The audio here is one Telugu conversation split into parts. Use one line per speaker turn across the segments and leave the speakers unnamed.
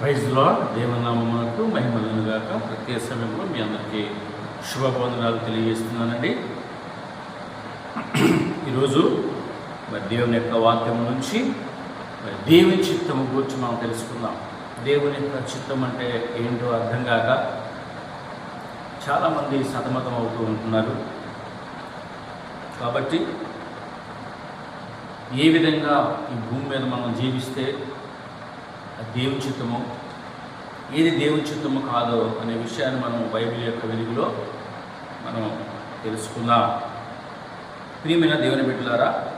ప్రైజ్లో దేవనామమునకు మహిమలను గాక ప్రత్యేక సమయంలో మీ అందరికీ శుభవందనాలు తెలియజేస్తున్నానండి. ఈరోజు మరి దేవుని యొక్క వాక్యం నుంచి మరి దేవుని చిత్తము గురించి మనం తెలుసుకుందాం. దేవుని యొక్క చిత్తం అంటే ఏంటో అర్థం కాక చాలామంది సతమతం అవుతూ ఉంటున్నారు. కాబట్టి ఏ విధంగా ఈ భూమి మీద మనం జీవిస్తే దేవుని చిత్తము. ఏది దేవుని చిత్తము కాదో అనే విషయాన్ని మనం బైబిల్ యొక్క వెలుగులో మనం తెలుసుకుందాం. ప్రియమైన దేవుని బిడ్డలారా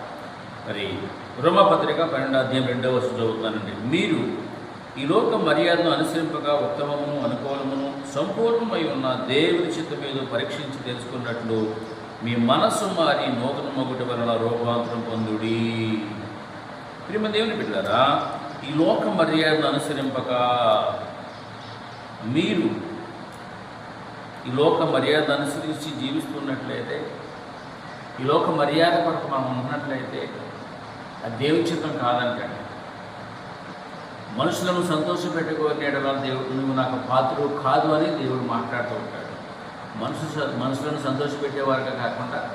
మరి రోమపత్రిక పన్నెండో అధ్యాయం రెండవ వస్తు చదువుతానండి మీరు ఈ లోక మర్యాదను అనుసరింపగా ఉత్తమమును అనుకూలమును సంపూర్ణమై ఉన్న దేవుని చిత్తం మీద పరీక్షించి తెలుసుకున్నట్లు మీ మనస్సు మారి నూతన మొగుటి వలన రూపాంతరం పొందుడి. ప్రియమ దేవుని బిడ్డారా ఈ లోక మర్యాదలు అనుసరింపక మీరు ఈ లోక మర్యాద అనుసరించి జీవిస్తున్నట్లయితే ఈ లోక మర్యాద కొరకు మనం ఉన్నట్లయితే అది దేవుని చిత్తం కాదంటండి. మనుషులను సంతోషపెట్టుకోలేడలా దేవుడు నువ్వు నాకు పాత్రుడు కాదు అని దేవుడు మాట్లాడుతూ ఉంటాడు. మనుషు మనుషులను సంతోషపెట్టేవారుగా కాకుండా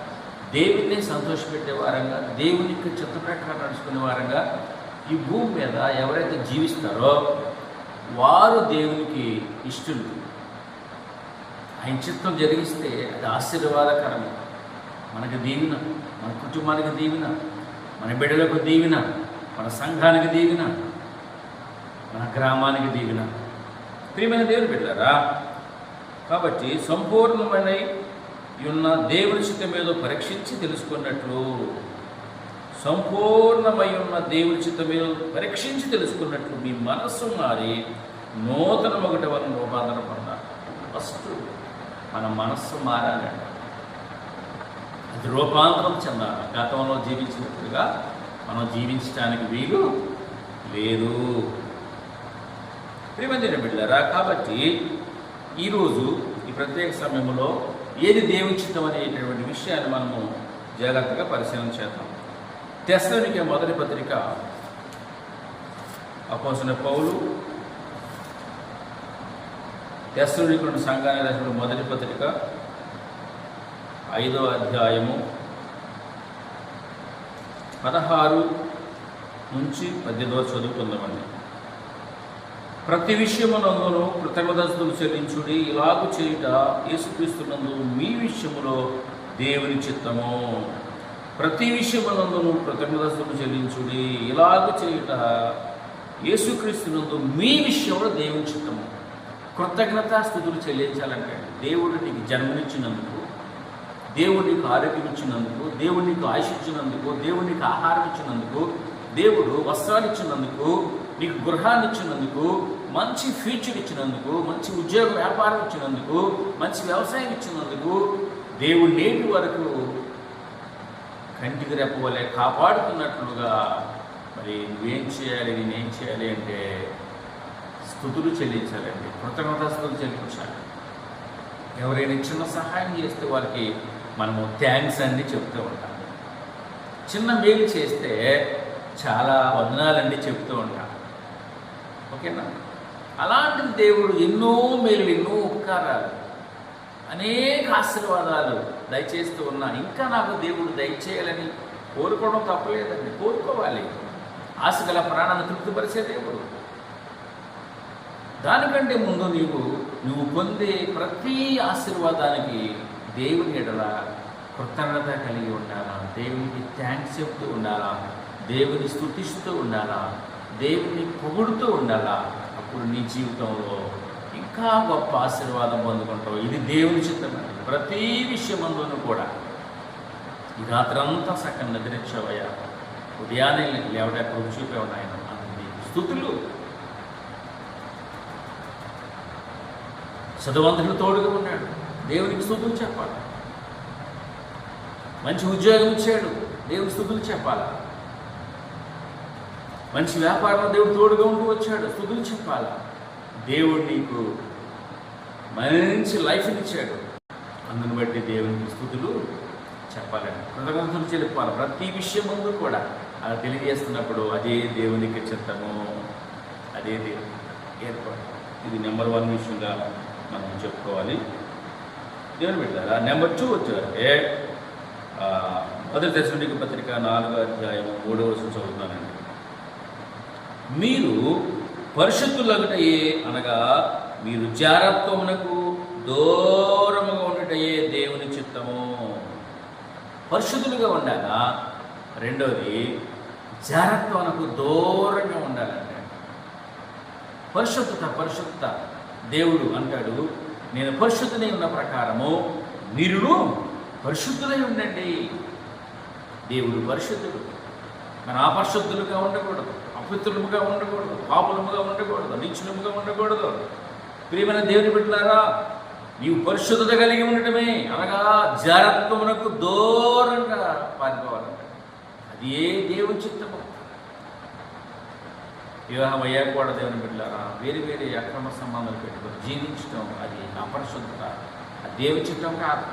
దేవుడిని సంతోషపెట్టే వారంగా చిత్త ప్రకారం నడుచుకునే వారంగా ఈ భూమి మీద ఎవరైతే జీవిస్తారో వారు దేవునికి ఇష్టలు ఆయన చిత్తం జరిగిస్తే అది ఆశీర్వాదకరం. మనకు దీవెన మన కుటుంబానికి దీవెన మన బిడ్డలకు దీవెన మన సంఘానికి దీవెన మన గ్రామానికి దీవెన. ప్రియమైన దేవుని బిడ్డారా కాబట్టి సంపూర్ణమైన ఉన్న దేవుని చిత్తం ఏదో పరీక్షించి తెలుసుకున్నట్లు సంపూర్ణమై ఉన్న దేవుని చిత్తమే పరీక్షించి తెలుసుకున్నట్లు మీ మనస్సు మారి నూతన ఒకటి వలన రూపాంతరం పొందాలి ఫస్ట్ మన మనస్సు మారాలండి. అది రూపాంతరం చెందాలి. గతంలో జీవించినట్టుగా మనం జీవించడానికి వీలు లేదు. ప్రియమందిన బిడ్డారా కాబట్టి ఈరోజు ఈ ప్రత్యేక సమయంలో ఏది దేవుని అనేటటువంటి విషయాన్ని మనము జాగ్రత్తగా పరిశీలన చేద్దాం. తెస్సలోనికే మొదటి పత్రిక అపోసిన పౌలు తెస్సలోనికున్న సంఘాన్ని రాసిన మొదటి పత్రిక ఐదో అధ్యాయము పదహారు నుంచి పద్దెనిమిదో చదువుకుందామండి ప్రతి విషయమునందును కృతజ్ఞతలు చెల్లించుడి ఇలాగు చేయుట యేసుక్రీస్తునందు మీ విషయములో దేవుని చిత్తము. ప్రతి విషయమునందును కృతజ్ఞతలు చెల్లించుడి. ఇలాగ చేయుట యేసుక్రీస్తునందు మీ విషయంలో దేవుని చిత్తము. కృతజ్ఞతా స్థుతులు చెల్లించాలంటే దేవుడు నీకు జన్మనిచ్చినందుకు దేవుడు నీకు ఆరోగ్యం ఇచ్చినందుకు దేవుడు నీకు ఆయుష్ ఇచ్చినందుకు దేవుడు నీకు ఆహారం ఇచ్చినందుకు దేవుడు వస్త్రాలు ఇచ్చినందుకు నీకు గృహాన్ని ఇచ్చినందుకు మంచి ఫ్యూచర్ ఇచ్చినందుకు మంచి ఉద్యోగ వ్యాపారం ఇచ్చినందుకు మంచి వ్యవసాయం ఇచ్చినందుకు దేవుడు నేటి వరకు కంటికి రెప్పవలే కాపాడుతున్నట్లుగా మరి నువ్వేం చేయాలి నేనేం చేయాలి అంటే స్థుతులు చెల్లించాలండి. కృతజ్ఞత చెల్లించాలి. ఎవరైనా చిన్న సహాయం చేస్తే వారికి మనము థ్యాంక్స్ అండి చెప్తూ ఉంటాం. చిన్న మేలు చేస్తే చాలా వందనాలండి చెప్తూ ఉంటాం. ఓకేనా? అలాంటి దేవుడు ఎన్నో మేలు ఎన్నో ఉపకారాలు అనేక ఆశీర్వాదాలు దయచేస్తూ ఉన్నా ఇంకా నాకు దేవుడు దయచేయాలని కోరుకోవడం తప్పలేదండి. కోరుకోవాలి. ఆశ గల ప్రాణాన్ని తృప్తిపరిచే దేవుడు. దానికంటే ముందు నీవు నువ్వు పొందే ప్రతి ఆశీర్వాదానికి దేవుని ఎడల కృతజ్ఞత కలిగి ఉండాలా? దేవునికి థ్యాంక్స్ చెప్తూ ఉండాలా? దేవుని స్థుతిస్తూ ఉండాలా? దేవుని పొగుడుతూ ఉండాలా? అప్పుడు నీ జీవితంలో ఇంకా గొప్ప ఆశీర్వాదం పొందుకుంటావు. ఇది దేవుని చిత్తమే ప్రతి విషయమందును కూడా. ఈ రాత్రంతా సగం నిద్రించావయ్యా ఉదయాన్నే లేవట కృప చూపేవాడు ఆయన అన్నది స్థుతులు. చదువంతుడు తోడుగా ఉన్నాడు. దేవునికి స్థుతులు చెప్పాలి. మంచి ఉద్యోగం ఇచ్చాడు. దేవుని స్థుతులు చెప్పాలా. మంచి వ్యాపారంలో దేవుడు తోడుగా ఉంటూ వచ్చాడు. స్థుతులు చెప్పాలా. దేవుడు నీకు మంచి లైఫ్ని ఇచ్చాడు. అందుని బట్టి దేవునికి స్థుతులు చెప్పాలండి. కృతజ్ఞతలు చెప్పాలి ప్రతి విషయం ముందు కూడా అలా తెలియజేస్తున్నప్పుడు అదే దేవునికి చిత్తము అదే దేవుడు ఏర్పాటు. ఇది నెంబర్ వన్ విషయంగా మనం చెప్పుకోవాలి. దేవుని పెట్టారా నెంబర్ టూ వచ్చారంటే మొదటి దశమిక పత్రిక నాలుగో అధ్యాయం మూడవ వచనం చదువుతున్నానండి. మీరు పరిశుద్ధులగుటయే అనగా మీరు జారత్వమునకు దూరముగా ఉండటయే దేవుని చిత్తము. పరిశుద్ధులుగా ఉండాలా? రెండోది జారత్వమునకు దూరంగా ఉండాలంటే. పరిశుద్ధత పరిశుద్ధత. దేవుడు అంటాడు నేను పరిశుద్ధులై ఉన్న ప్రకారము మీరును పరిశుద్ధులై ఉండండి. దేవుడు పరిశుద్ధుడు. మన అపరిశుద్ధులుగా ఉండకూడదు. అపిత్రులముగా ఉండకూడదు పాపులముగా ఉండకూడదు నిచ్చులముగా ఉండకూడదు. ప్రియమైన దేవుని బిడ్డలారా నీవు పరిశుద్ధత కలిగి ఉండటమే అనగా జారత్వమునకు దూరంగా పారిపోవాలంట అది ఏ దేవుని చిత్తము? వివాహం అయ్యాక కూడా దేవుని బిడ్డలారా వేరు వేరే అక్రమ సంబంధాలు పెట్టుకొని జీవించడం అది అపరిశుద్ధత అది దేవుని చిత్తం కాదు.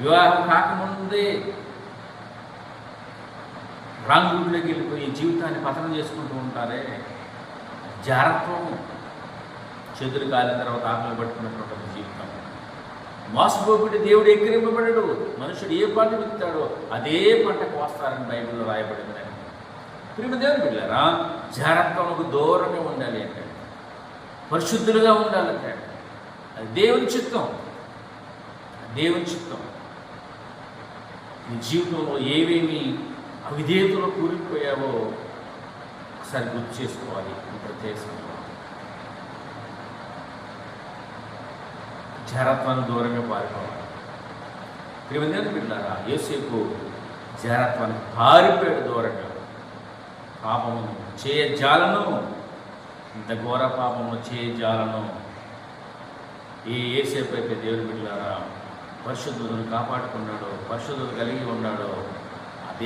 వివాహం కాకముందే రాంగుడిలోకి వెళ్ళిపోయి జీవితాన్ని పతనం చేసుకుంటూ ఉంటారే? జారత్వం చేతులు కాలిన తర్వాత ఆకలి పట్టుకున్నటువంటి జీవితం. మోసపోబడి దేవుడు ఎక్కిరింపబడడు. మనుషుడు ఏ పంట విత్తాడో అదే పంట కోస్తారని బైబిల్లో రాయబడిందని. ప్రేమ దేవుని బిడ్డారా జారత్వంకు దూరంగా ఉండాలి అంటే. పరిశుద్ధులుగా ఉండాలంటే అది దేవుని చిత్తం. దేవుని చిత్తం. నీ జీవితంలో ఏవేమి విధేయతలో కూలిపోయావో ఒకసారి గుర్తు చేసుకోవాలి ఈ ప్రత్యేక జరత్వాన్ని దూరంగా పారిపోవాలి. ప్రియమైన బిడ్డారా యోసేపు జరత్వాన్ని పారిపోయాడు దూరంగా. పాపము చేయజాలను ఇంత ఘోర పాపము చేయజాలను. ఏ ఏసేపు అయితే దేవుని బిడ్డారా పరిశుద్ధులను కాపాడుకున్నాడో పరిశుద్ధులు కలిగి ఉన్నాడో.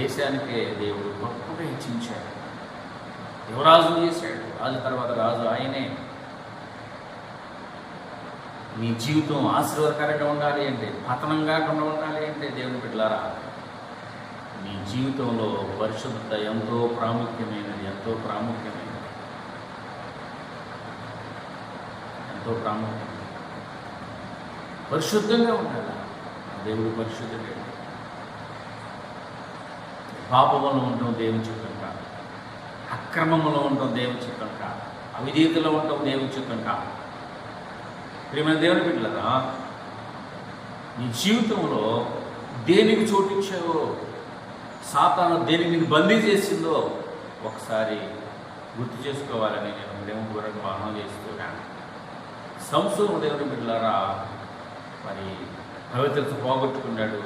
దేశానికే దేవుడు గొప్పగా హెచ్చించాడు. యువరాజు చేశాడు రాజు తర్వాత రాజు ఆయనే. మీ జీవితం ఆశీర్వాదకరంగా ఉండాలి అంటే పతనం కాకుండా ఉండాలి అంటే దేవుని బిడ్డలారా మీ జీవితంలో పరిశుద్ధత ఎంతో ప్రాముఖ్యమైనది ఎంతో ప్రాముఖ్యమైనది. ఎంతో ప్రాముఖ్యమైనది. పరిశుద్ధంగా ఉండాలి? దేవుడు పరిశుద్ధుడే. పాపములో ఉండడం దేవుని చిత్తం కాదు. అక్రమములో ఉండడం దేవుని చిత్తం కాదు. అవిధీతలో ఉండడం దేవుని చిత్తం కాదు. ప్రేమైన దేవుని బిడ్డలరా నీ జీవితంలో దేనికి చోటించావో సాతాను దేనికి నేను బందీ చేసిందో ఒకసారి గుర్తు చేసుకోవాలని నేను ప్రేమపూర్వక వాహనం చేస్తున్నాను సంసోను దేవుని బిడ్డలారా మరి పవిత్రత పోగొట్టుకున్నాడు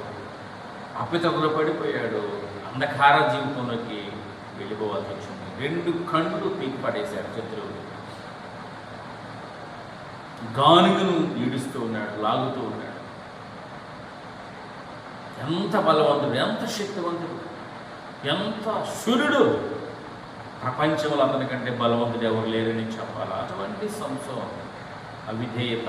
అప్పితకులు పడిపోయాడు అంధకార జీవితంలోకి వెళ్ళిపోవాల్సి వచ్చింది. రెండు కళ్ళు పీకి పడేశారు శత్రువులు. గానుగను ఈడుస్తూ ఉన్నాడు లాగుతూ ఉన్నాడు. ఎంత బలవంతుడు ఎంత శక్తివంతుడు ఎంత సూర్యుడు ప్రపంచంలో అందరికంటే బలవంతుడు ఎవరు లేరని చెప్పాలి? అటువంటి సంశయం అవిధేయత.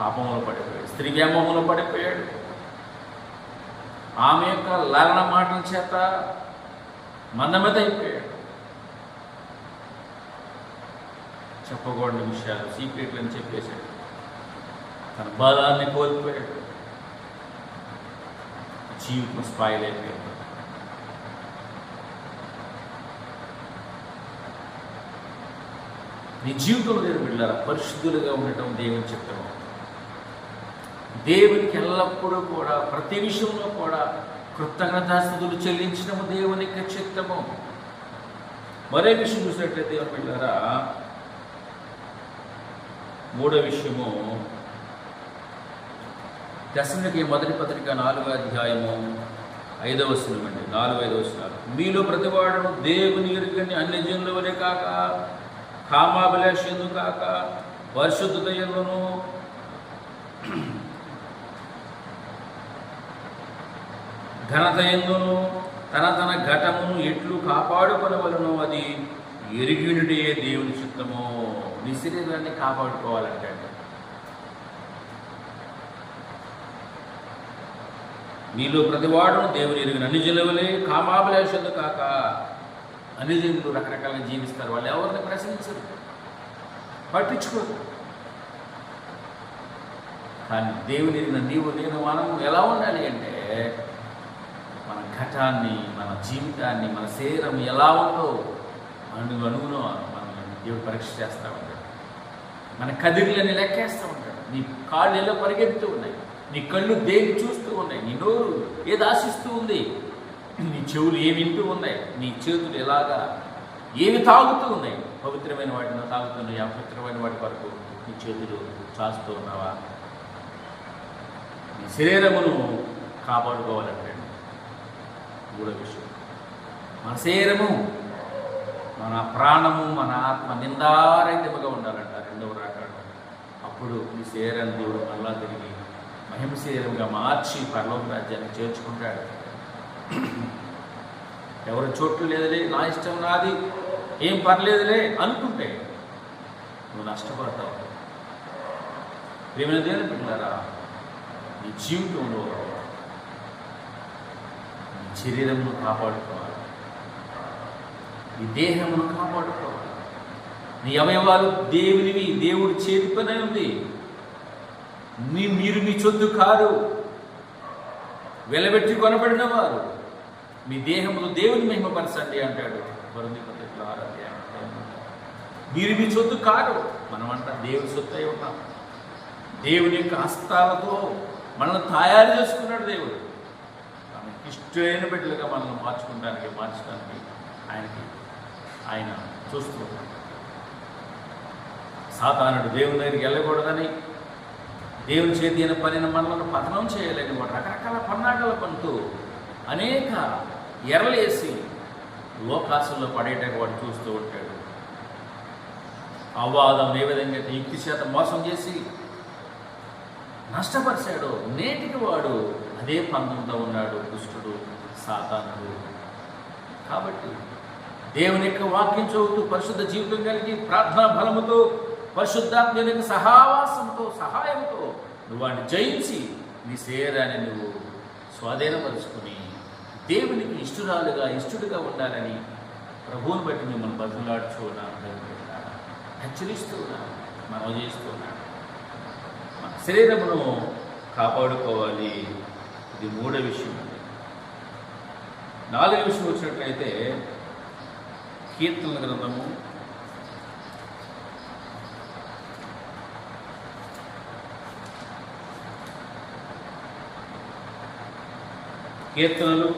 పాపంలో పడిపోయాడు. స్త్రీ వ్యామోహంలో పడిపోయాడు. ఆమె యొక్క లాలన మాటల చేత మందమత అయిపోయాడు చెప్పకూడని విషయాలు సీక్రెట్లు అని చెప్పేశాడు. తన బాధాన్ని కోల్పోయాడు. జీవితం స్పాయిల్ అయిపోయింది. నీ జీవితంలో నేను బిడ్డారా పరిశుద్ధులుగా ఉండటం దేవుని చిత్తము దేవునికి ఎల్లప్పుడూ కూడా ప్రతి విషయంలో కూడా కృతజ్ఞతాస్థుతులు చెల్లించడము దేవుని యొక్క చిత్తము. మరే విషయం చూసినట్లయితే దేవుని బిడ్డారా మూడో విషయము దశనికి మొదటి పత్రిక నాలుగో అధ్యాయము ఐదవ వచనం అండి నాలుగు ఐదవ వచనాలు. మీలో ప్రతివాడును దేవుని ఎరుగని అన్ని జనుల వలె కాక కామాభిలాషందు కాక పరిశుద్ధత ఎందును ఘనత ఎందును? తన తన ఘటమును ఎట్లు కాపాడుకొనవలను అది ఎరిగినుడే దేవుని చిత్తము. నీ శరీరాన్ని కాపాడుకోవాలంటే నీలో ప్రతివాడును దేవుని ఎరిగిన అన్ని జలవలే కామాభిలాషలు కాక అనిజనులు రకరకాల జీవిస్తారు. వాళ్ళు ఎవరిని ప్రశ్నించరు. పట్టించుకోరు. కానీ దేవుని నీవు నేను మనం ఎలా ఉండాలి అంటే మన ఘటాన్ని మన జీవితాన్ని మన శరీరం ఎలా ఉందో అణుగు అణుగునో మనం దేవుడు పరీక్ష చేస్తూ ఉంటాడు. మన కదిరిలని లెక్కేస్తూ ఉంటాడు. నీ కాళ్ళు ఎలా పరిగెడుతూ ఉన్నాయి? నీ కళ్ళు దేన్ని చూస్తూ ఉన్నాయి? నీ నోరు ఏది ఆశిస్తూ ఉంది? నీ చెవులు ఏమి వింటూ ఉన్నాయి? నీ చేతులు ఎలాగా ఏమి తాగుతూ ఉన్నాయి? పవిత్రమైన వాటిని తాగుతున్నాయి? అపవిత్రమైన వాటి వరకు నీ చేతులు చాస్తూ ఉన్నావా? నీ శరీరమును కాపాడుకోవాలంటే మూడో విషయం. మన శరీరము మన ప్రాణము మన ఆత్మ నిందారహితముగా ఉండాలంట రెండవ రాకాడు అప్పుడు నీ శరీరాన్ని దేవుడు మళ్ళా తిరిగి మహిమ శరీరంగా మార్చి పరలోక రాజ్యాన్ని చేర్చుకుంటాడు. ఎవరి చోట్లు లేదులే నా ఇష్టం నాది ఏం పర్లేదులే అనుకుంటే నువ్వు నష్టపడతావు ప్రేమ దేవుని పిల్లరా నీ జీవితంలో శరీరమును కాపాడుకోవాలి. నీ దేహమును కాపాడుకోవాలి. నీ అవయవాలు దేవునివి దేవుడు చేతి పని ఉంది. నీ మీరు మీ చొద్దు కాదు. వెలబెట్టి కొనబడిన వారు. మీ దేహములు దేవుని మహిమపరచండి అంటాడు. వరుణి పద్ధతిలో ఆరాధ్య మీరు మీ సొత్తు కాదు. మనమంట దేవుని సొత్తు అయి ఉన్నాం. దేవుని యొక్క హస్తాలతో మనల్ని తయారు చేసుకున్నాడు దేవుడు. ఇష్టమైన బిడ్డలుగా మనల్ని మార్చుకోవడానికి మార్చడానికి ఆయనకి ఆయన చూస్తూ సాతానుడు దేవుని దగ్గరికి వెళ్ళకూడదని దేవుని చేతి అయిన పనిని మనల్ని పతనం చేయలేని వాడు రకరకాల పన్నాగలు పంటూ అనేక ఎర్రలేసి లోకాసుల్లో పడేటకు వాడు చూస్తూ ఉంటాడు. అవ్వాదం ఏ విధంగా యుక్తి చేత మోసం చేసి నష్టపరిచాడు నేటికి వాడు అదే పంతంతో ఉన్నాడు దుష్టుడు సాతానుడు. కాబట్టి దేవుని యొక్క వాక్యం చదువుతూ పరిశుద్ధ జీవితం కలిగి ప్రార్థనా బలముతో పరిశుద్ధాత్మ యొక్క సహావాసంతో సహాయంతో నువ్వు వాడిని జయించి నీ శరీరాన్ని నువ్వు స్వాధీనపరుచుకుని దేవునికి ఇష్టురాలుగా ఇష్టడుగా ఉండాలని ప్రభువుని బట్టి మిమ్మల్ని బదులాడుచున్నాను హెచ్చరిస్తూ ఉన్నాను మనం చేస్తూ ఉన్నాను మన శరీరమును కాపాడుకోవాలి. ఇది మూడో విషయం. నాలుగో విషయం వచ్చినట్లయితే కీర్తనల గ్రంథము కీర్తనలు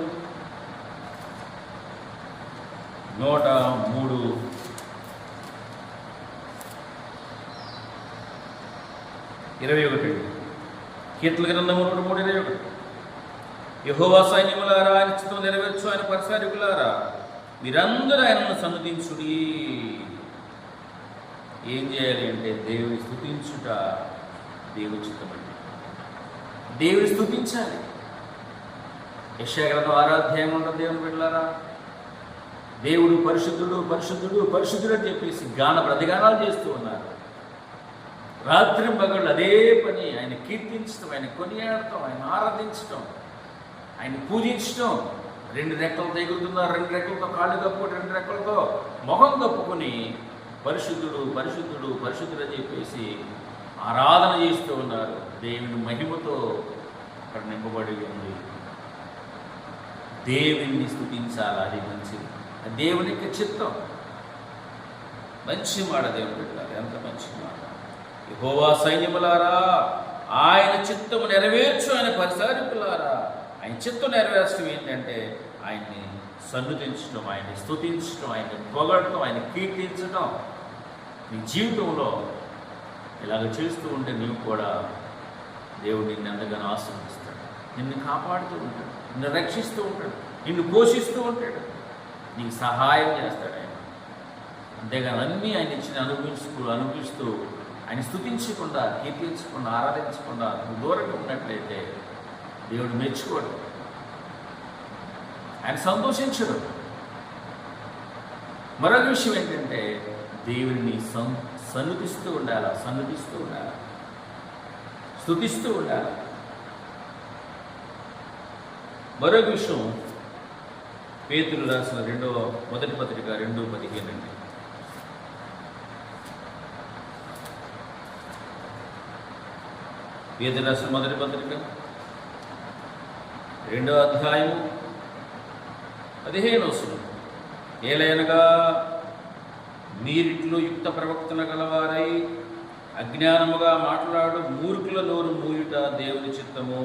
నూట మూడు. ఇరవై ఒకటి. కీర్తన గ్రంథము నూట మూడు ఇరవై ఒకటి. యహోవా సైన్యములారా ఆయన చిత్తం నెరవేర్చు ఆయన పరిసారికులారా మీరందరూ ఆయనను సన్నదించుడి ఏం చేయాలి అంటే దేవుని స్థుతించుట దేవుని చిత్తమండి దేవుని స్థుతించాలి. యశాగ్రంథం ఆరాధ్యాయం ఉంటుంది దేవుని బిడ్డలారా దేవుడు పరిశుద్ధుడు పరిశుద్ధుడు పరిశుద్ధుడు అని చెప్పేసి గాన ప్రతిగానాలు చేస్తూ ఉన్నారు. రాత్రి పగళ్ళు అదే పని ఆయన కీర్తించడం ఆయన కొనియాడటం ఆయన ఆరాధించటం. ఆయన పూజించడం. రెండు రెక్కలతో ఎగురుతున్నారు రెండు రెక్కలతో కాళ్ళు కప్పుకొని రెండు రెక్కలతో మొహం కప్పుకొని పరిశుద్ధుడు పరిశుద్ధుడు పరిశుద్ధుడు అని చెప్పేసి ఆరాధన చేస్తూ ఉన్నారు. దేవుని మహిమతో అక్కడ నింపబడి ఉంది. దేవుని స్థుతించాలి అది మంచిది. దేవుని యొక్క చిత్తం. మంచి మాట దేవుని పెట్టాలి ఎంత మంచి మాట. గోవా సైన్యములారా ఆయన చిత్తము నెరవేర్చు ఆయన పరిసారికులారా ఆయన చిత్తం నెరవేర్చడం ఏంటంటే ఆయన్ని సన్నుతించడం ఆయన్ని స్తుతించడం ఆయన్ని పొగడటం ఆయన కీర్తించడం నీ జీవితంలో ఇలాగ చేస్తూ ఉంటే నీవు కూడా దేవుడు నిన్ను ఎంతగానో ఆశీర్వదిస్తాడు. నిన్ను కాపాడుతూ ఉంటాడు. నిన్ను రక్షిస్తూ ఉంటాడు. నిన్ను పోషిస్తూ ఉంటాడు. నీకు సహాయం చేస్తాడు ఆయన. అంతేగాని అన్నీ ఆయన ఇచ్చిన అనుభవిస్తూ అనుభవిస్తూ ఆయన స్థుతించకుండా కీర్తించకుండా ఆరాధించకుండా నువ్వు దూరంగా ఉన్నట్లయితే దేవుడు మెచ్చుకోడు. ఆయన సంతోషించడు. మరొక విషయం ఏంటంటే దేవుడిని సం సన్నిధిస్తూ ఉండాలి? సన్నిధిస్తూ ఉండాలి? స్థుతిస్తూ ఉండాలి? మరొక విషయం పేతులు రాసిన రెండవ మొదటి పత్రిక రెండో పదిహేను అండి. పేతులు రాసిన మొదటి పత్రిక రెండవ అధ్యాయం పదిహేను వస్తుంది ఏలైనగా మీరిట్లో యుక్త ప్రవక్తన గలవారై అజ్ఞానముగా మాట్లాడు మూర్ఖుల నోరు మూయుట దేవుని చిత్తము.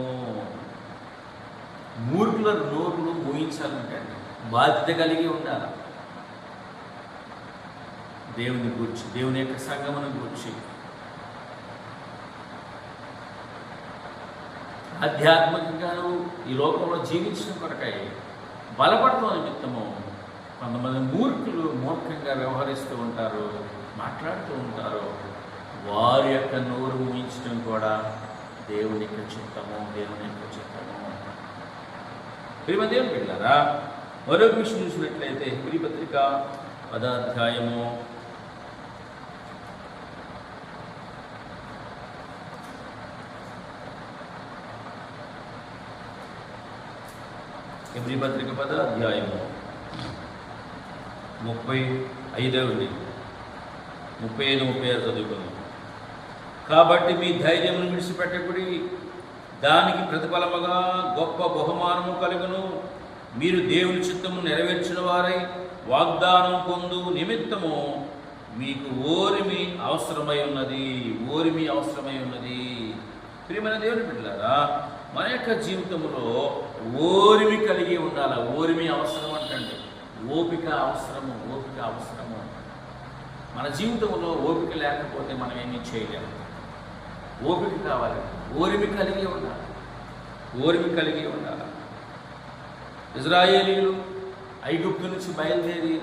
మూర్ఖుల నోరును మూయించాలంటే బాధ్యత కలిగి ఉండాలి. దేవుని గురించి దేవుని యొక్క సంగమనం గూర్చి. ఆధ్యాత్మికంగాను ఈ లోకంలో జీవించడం కొరకై బలపడతాం నిమిత్తము. కొంతమంది మూర్ఖులు మూర్ఖంగా వ్యవహరిస్తూ ఉంటారు మాట్లాడుతూ ఉంటారు. వారి యొక్క నోరు ఊహించడం కూడా దేవుని యొక్క చిత్తము దేవుని యొక్క చిత్తము. ప్రియమ దేవుని వెళ్ళారా మరొక విషయం చూసినట్లయితే హిబ్రీ పదాధ్యాయము హిబ్రీ పత్రిక పద అధ్యాయము. ముప్పై ఐదవది ముప్పై ఐదు ముప్పై ఆరు చదువుకున్నాం కాబట్టి మీ ధైర్యమును విడిచిపెట్టకుడి దానికి ప్రతిఫలముగా గొప్ప బహుమానము కలుగును. మీరు దేవుని చిత్తము నెరవేర్చిన వారై వాగ్దానం పొందు నిమిత్తము మీకు ఓరిమి అవసరమై ఉన్నది. ఓరిమి అవసరమై ఉన్నది. ప్రియమైన దేవుని బిడ్డలారా మన యొక్క జీవితంలో ఓరిమి కలిగి ఉండాలి? ఓరిమి అవసరం అంటే ఓపిక అవసరము ఓపిక అవసరము మన జీవితంలో ఓపిక లేకపోతే మనం ఏమీ చేయలేము. ఓపిక కావాలి. ఓరిమి కలిగి ఉండాలి. ఓరిమి కలిగి ఉండాలి. ఇజ్రాయేలీలు ఐగుప్తు నుంచి బయలుదేరి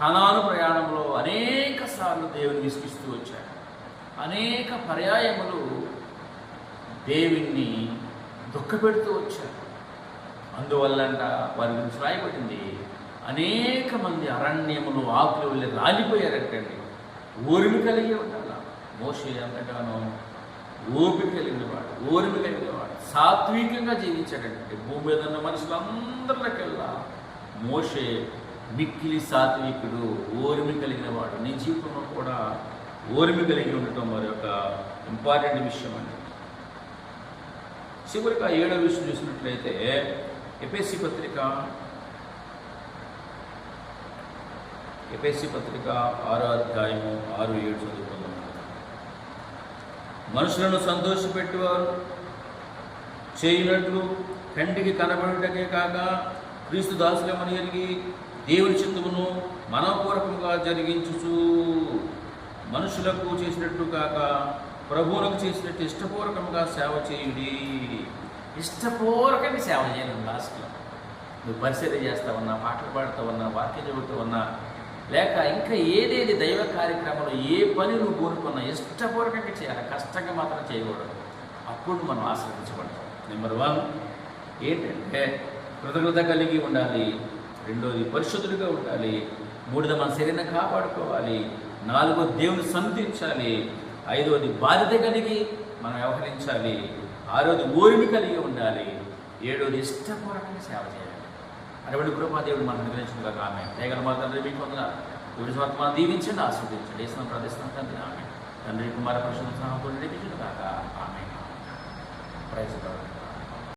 కణాను ప్రయాణంలో అనేక సార్లు దేవుని విసిగిస్తూ వచ్చారు. అనేక పర్యాయములు దేవుణ్ణి దుఃఖపెడుతూ వచ్చారు. అందువల్లంట వారి గురించి రాయబడింది అనేక మంది అరణ్యములు ఆకులు వెళ్ళి రాలిపోయారటండి. ఓరిమి కలిగి ఉండాల? మోషే ఎంతగానో ఓపిక కలిగినవాడు ఓరిమి కలిగినవాడు సాత్వికంగా జీవించాడంటే భూమి మీద ఉన్న మనుషులందరికెల్లా మోషే మిక్కిలి సాత్వికుడు ఓరిమి కలిగినవాడు నీ జీవితంలో కూడా ఓరిమి కలిగి ఉండటం మరి ఒక ఇంపార్టెంట్ విషయం అండి చివరికి ఆ ఏడవ విషయం చూసినట్లయితే ఎపిఎస్సి పత్రిక ఎపిఎస్సి పత్రిక ఆరో అధ్యాయము ఆరు ఏడు చదువుకుందాం. మనుషులను సంతోషపెట్టేవారు చేయునట్లు కంటికి కనబడుటకే కాక క్రీస్తు దాసులమని ఎరిగి దేవుని చిత్తమును మనపూర్వకంగా జరిగించుచు మనుషులకు చేసినట్టు కాక ప్రభువులకు చేసినట్టు ఇష్టపూర్వకంగా సేవ చేయుడి. ఇష్టపూర్వకంగా సేవ చేయను లాస్ట్లో నువ్వు పరిచర్య చేస్తావన్నా పాటలు పాడుతావన్నా వాక్యం చదువుతావన్నా లేక ఇంకా ఏదేది దైవ కార్యక్రమంలో ఏ పని నువ్వు కోరుకున్నా ఇష్టపూర్వకంగా చేయాలి కష్టంగా మాత్రం చేయకూడదు. అప్పుడు మనం ఆశ్రయించబడతాం. నెంబర్ వన్ ఏంటంటే కృతజ్ఞత కలిగి ఉండాలి రెండోది పరిశుద్ధుడిగా ఉండాలి మూడోది మన శరీరం కాపాడుకోవాలి నాలుగో దేవుని సంతించాలి ఐదవది బాధ్యత కలిగి మనం వ్యవహరించాలి. ఆరోది ఓరిమి కలిగి ఉండాలి. ఏడోది ఇష్టపూర్వకంగా సేవ చేయాలి. అటువంటి కృపాదేవుడు మనం అనుగ్రహించిన ఆమె దయగల మా తండ్రి మీకు వందనాలు. గురి వర్తమానం దీవించండి ఆస్వాదించండి ఇస్తున్న ప్రదేశం తండ్రి. ఆమె తండ్రి కుమార పురుషుల సహాయం కాక ఆమె ప్రైజ్